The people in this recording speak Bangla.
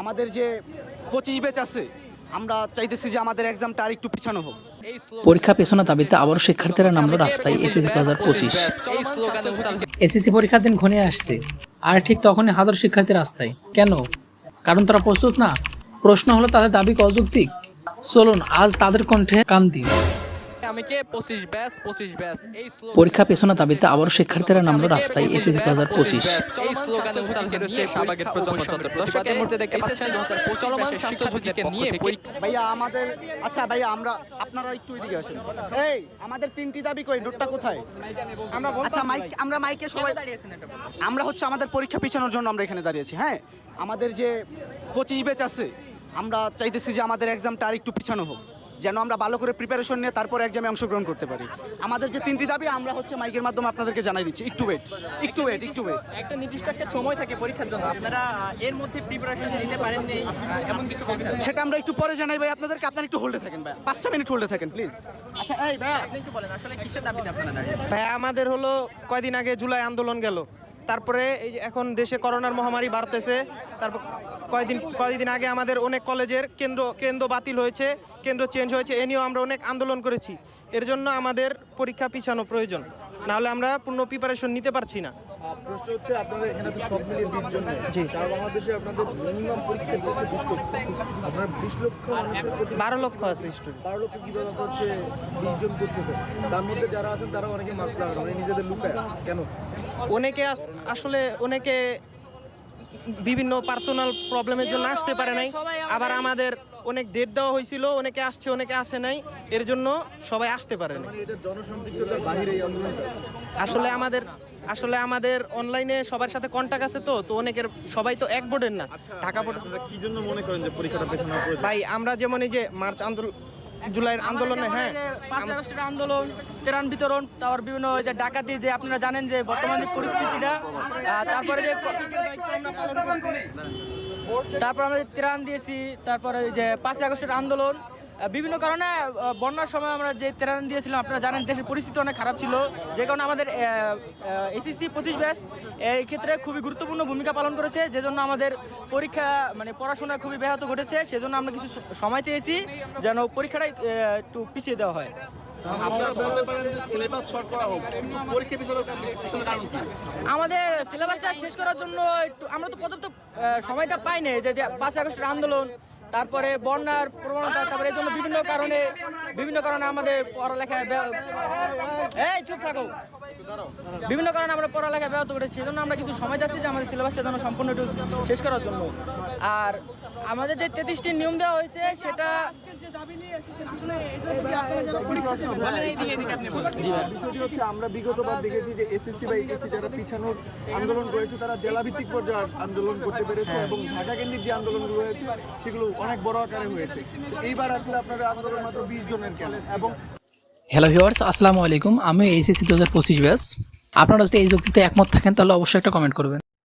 আমাদের যে পঁচিশ ব্যাচ আছে আমরা চাইতেছি যে আমাদের এক্সামটা আর একটু পিছানো হোক। পরীক্ষা পেছানোর দাবিতে আবারও শিক্ষার্থীরা নামলো রাস্তায় এসএসসি দু হাজার পঁচিশ। এসএসসি পরীক্ষার দিন ঘনিয়ে আসছে। আর ঠিক তখনই হাজার শিক্ষার্থী রাস্তায়। কেন? কারণ তারা প্রস্তুত না। প্রশ্ন হলো তাদের দাবি কি অযৌক্তিক? চলুন আজ তাদের কণ্ঠে কান দিই আমি পঁচিশ ব্যাস পঁচিশ ব্যাস এই পরীক্ষা পেছানোর দাবিতে আবারও শিক্ষার্থীরা নামলো রাস্তায় এসএসসি দু হাজার পঁচিশ। এই স্লোগানে উত্তাল হচ্ছে শাহবাগের প্রজন্ম চন্দ্র দর্শক এই মুহূর্তে দেখতে পাচ্ছেন চলমান স্বাস্থ্য ঝুঁকিকে নিয়ে ভাইয়া আমাদের আচ্ছা ভাইয়া আমরা আপনারা একটু এদিকে আসেন। এই আমাদের তিনটি দাবি কই? নোটটা কোথায়? আমরা আচ্ছা মাইক আমরা মাইকে সবাই আমরা হচ্ছে আমাদের পরীক্ষা পিছানোর জন্য আমরা এখানে দাঁড়িয়েছি হ্যাঁ? আমাদের যে পঁচিশ ব্যাচ আছে আমরা চাইতেছি যে আমাদের এক্সামটা আর একটু পিছানো হোক। যেন আমরা ভালো করে প্রিপারেশন নিয়ে তারপর এক্সামে অংশগ্রহণ করতে পারি। আমাদের যে তিনটি দাবি আমরা হচ্ছে মাইকের মাধ্যমে আপনাদেরকে জানাই দিচ্ছি। একটু ওয়েট একটু ওয়েট একটু ওয়েট একটা নির্দিষ্ট একটা সময় থাকে পরীক্ষার জন্য। আপনারা এর মধ্যে প্রিপারেশন নিতে পারেননি আহ, এমন কিছু সেটা আমরা একটু পরে জানাই ভাই আপনাদেরকে। আপনারা একটু হোল্ডে থাকেন ভাই। পাঁচটা মিনিট হোল্ডে থাকেন প্লিজ আচ্ছা এই ভাই আপনি একটু বলেন আসলে কিসের দাবিতে আপনারা ভাই আমাদের হলো কয়দিন আগে জুলাই আন্দোলন গেল। তারপরে এই যে এখন দেশে করোনার মহামারী বাড়তেছে। তারপর কয়দিন কয়েকদিন আগে আমাদের অনেক কলেজের কেন্দ্র কেন্দ্র বাতিল হয়েছে কেন্দ্র চেঞ্জ হয়েছে এ নিয়েও আমরা অনেক আন্দোলন করেছি। এর জন্য আমাদের পরীক্ষা পিছানো প্রয়োজন। নাহলে আমরা পূর্ণ প্রিপারেশন নিতে পারছি না। প্রশ্ন হচ্ছে আপনাদের এখানে তো সব মিলিয়ে বিশ জন জি। বাংলাদেশে আপনাদের মিনিমাম পরীক্ষা লক্ষ আপনার বিশ লক্ষ বারো লক্ষ আছে স্টুডেন্ট বারো লক্ষ কীভাবে হচ্ছে বিশ করতেছে? তার মধ্যে যারা আছেন তারা অনেকে মাস্ক লাগানো মানে নিজেদের লুকায় কেন? অনেকে আস- আসলে অনেকে বিভিন্ন পার্সোনাল প্রবলেমের জন্য আসতে পারে নাই। আবার আমাদের অনেক ডেট দেওয়া হয়েছিল অনেকে আসছে অনেকে আসে নাই। এর জন্য সবাই আসতে পারে না মানে আসলে আমাদের আসলে আমাদের অনলাইনে সবার সাথে কন্টাক্ট আছে তো তো অনেকের সবাই তো এক বোর্ডের না। ঢাকা বোর্ড কি জন্য মনে করেন যে পরীক্ষাটা প্রয়োজন ভাই আমরা যেমন এই যে মার্চ আন্দোলন জুলাইয়ের আন্দোলনে হ্যাঁ। পাঁচ আগস্টের আন্দোলন ত্রাণ বিতরণ তারপর বিভিন্ন ওই যে ডাকাতির যে আপনারা জানেন যে বর্তমান পরিস্থিতিটা তারপরে যে তারপর আমরা যে ত্রাণ দিয়েছি তারপরে ওই যে পাঁচই আগস্টের আন্দোলন বিভিন্ন কারণে বন্যার সময় আমরা যে ত্রাণ দিয়েছিলাম আপনারা জানেন দেশের পরিস্থিতি অনেক খারাপ ছিল। যে কারণে আমাদের এসিসি পঁচিশ ব্যাস এই ক্ষেত্রে খুবই গুরুত্বপূর্ণ ভূমিকা পালন করেছে। যে জন্য আমাদের পরীক্ষা মানে পড়াশোনা খুবই ব্যাহত ঘটেছে। সেজন্য আমরা কিছু সময় চেয়েছি যেন পরীক্ষাটা একটু পিছিয়ে দেওয়া হয়। আমাদের সিলেবাসটা শেষ করার জন্য একটু আমরা তো পর্যাপ্ত সময়টা পাইনি যে যে পাঁচ আগস্টের আন্দোলন তারপরে বন্যার প্রবণতা, তারপরে এই জন্য বিভিন্ন কারণে বিভিন্ন কারণে আমাদের পড়ালেখায় এই, চুপ থাকো। বিভিন্ন কারণে আমরা পড়ালেখায় ব্যাহত করেছি সেজন্য আমরা কিছু সময় যাচ্ছি যে আমাদের সিলেবাসটা যেন সম্পূর্ণ একটু শেষ করার জন্য। আর আমাদের যে তেত্রিশটি নিয়ম দেওয়া হয়েছে, সেটা আমরা বিগতবার দেখেছি যে এসএসসি বা এইচএসসি যারা পিছানোর আন্দোলন রয়েছে, তারা জেলা ভিত্তিক পর্যায়ে আন্দোলন করতে পেরেছে এবং ঢাকা কেন্দ্রিক যে আন্দোলনগুলো হয়েছে সেগুলো অনেক বড় আকারে হয়েছে। এইবার আসলে আপনাদের আন্দোলন মাত্র বিশ জনের কেন? এবং হ্যালো ভিওয়ার্স আসসালামু আলাইকুম আমি এইচএসসি দু হাজার পঁচিশ ব্যাস আপনারা যদি এই যুক্তিতে একমত থাকেন, তাহলে অবশ্যই একটা কমেন্ট করবেন।